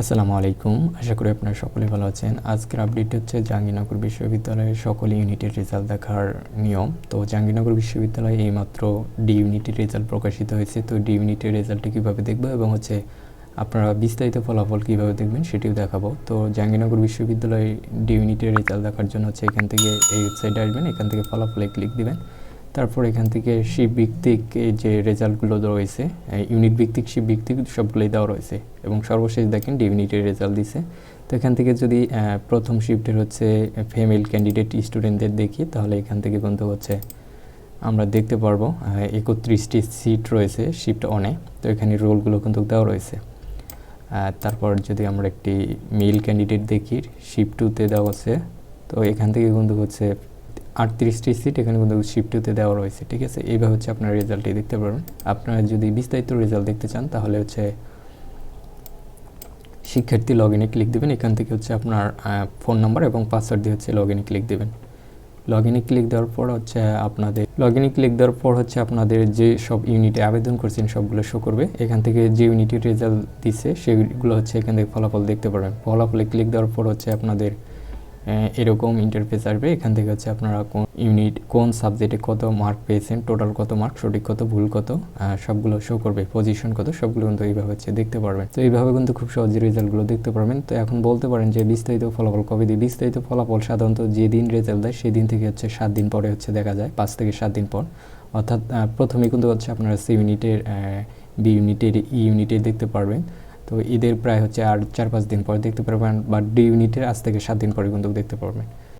আসসালামু আলাইকুম। আশা করি আপনারা সকলে ভালো আছেন। আজকের আপডেট হচ্ছে জাহাঙ্গীরনগর বিশ্ববিদ্যালয়ের সকল ইউনিটের রেজাল্ট দেখার নিয়ম। তো জাহাঙ্গীরনগর বিশ্ববিদ্যালয়ে এইমাত্র ডি ইউনিটের রেজাল্ট প্রকাশিত হয়েছে। তো ডি ইউনিটের রেজাল্টটি কীভাবে দেখব এবং হচ্ছে আপনারা বিস্তারিত ফলাফল কীভাবে দেখবেন সেটিও দেখাবো। তো জাহাঙ্গীরনগর বিশ্ববিদ্যালয়ে ডি ইউনিটের রেজাল্ট দেখার জন্য হচ্ছে এখান থেকে এই ওয়েবসাইটে আসবেন। এখান থেকে ফলাফলে ক্লিক দিবেন। তারপর এখান থেকে শিপ ভিত্তিক যে রেজাল্টগুলো রয়েছে ইউনিট ভিত্তিক, শিপ ভিত্তিক সবগুলোই দেওয়া রয়েছে এবং সর্বশেষ দেখেন ডি রেজাল্ট দিছে। তো এখান থেকে যদি প্রথম শিফটের হচ্ছে ফিমেল ক্যান্ডিডেট স্টুডেন্টদের দেখি, তাহলে এখান থেকে কিন্তু হচ্ছে আমরা দেখতে পারব একত্রিশটি সিট রয়েছে শিফট অনে তো এখানে রোলগুলো কিন্তু দেওয়া রয়েছে। তারপর যদি আমরা একটি মেল ক্যান্ডিডেট দেখি, শিফট টুতে দেওয়া আছে, তো এখান থেকে কিন্তু হচ্ছে আটত্রিশটি সিট এখানে কিন্তু শিফট টুতে দেওয়া রয়েছে, ঠিক আছে? এইভাবে হচ্ছে আপনার রেজাল্টটি দেখতে পারবেন। আপনারা যদি বিস্তারিত রেজাল্ট দেখতে চান, তাহলে হচ্ছে শিক্ষার্থী লগ ইনে ক্লিক দেবেন। এখান থেকে হচ্ছে আপনার ফোন নাম্বার এবং পাসওয়ার্ড দিয়ে হচ্ছে লগ ইনে ক্লিক দেবেন। লগ ইনে ক্লিক দেওয়ার পর হচ্ছে আপনাদের লগ ইনে ক্লিক দেওয়ার পর হচ্ছে আপনাদের যে সব ইউনিটে আবেদন করছেন, সবগুলো শো করবে। এখান থেকে যে ইউনিটের রেজাল্ট দিচ্ছে সেগুলো হচ্ছে এখান থেকে ফলাফল দেখতে পারবেন। ফলাফলে ক্লিক দেওয়ার পর হচ্ছে আপনাদের এরকম ইন্টারফেস আসবে। এখান থেকে হচ্ছে আপনারা কোন ইউনিট কোন সাবজেক্টে কত মার্ক পেয়েছেন টোটাল কত মার্ক সঠিক কত, ভুল কত সবগুলো শো করবে পজিশন কত, সবগুলো কিন্তু এইভাবে হচ্ছে দেখতে পারবেন। তো এইভাবে কিন্তু খুব সহজে রেজাল্টগুলো দেখতে পারবেন। তো এখন বলতে পারেন যে বিস্তারিত ফলাফল কবে দিই বিস্তারিত ফলাফল সাধারণত যেদিন রেজাল্ট দেয়, সেদিন থেকে হচ্ছে সাত দিন পরে হচ্ছে দেখা যায়, পাঁচ থেকে সাত দিন পর। অর্থাৎ প্রথমে কিন্তু হচ্ছে আপনারা সি ইউনিটের বি ইউনিটের ই ইউনিটের দেখতে পারবেন। তো ঈদের প্রায় হচ্ছে আর চার, পাঁচ দিন পর দেখতে পারবেন, বা ডি ইউনিটের আজ থেকে সাত দিন পরে কিন্তু দেখতে পারবেন।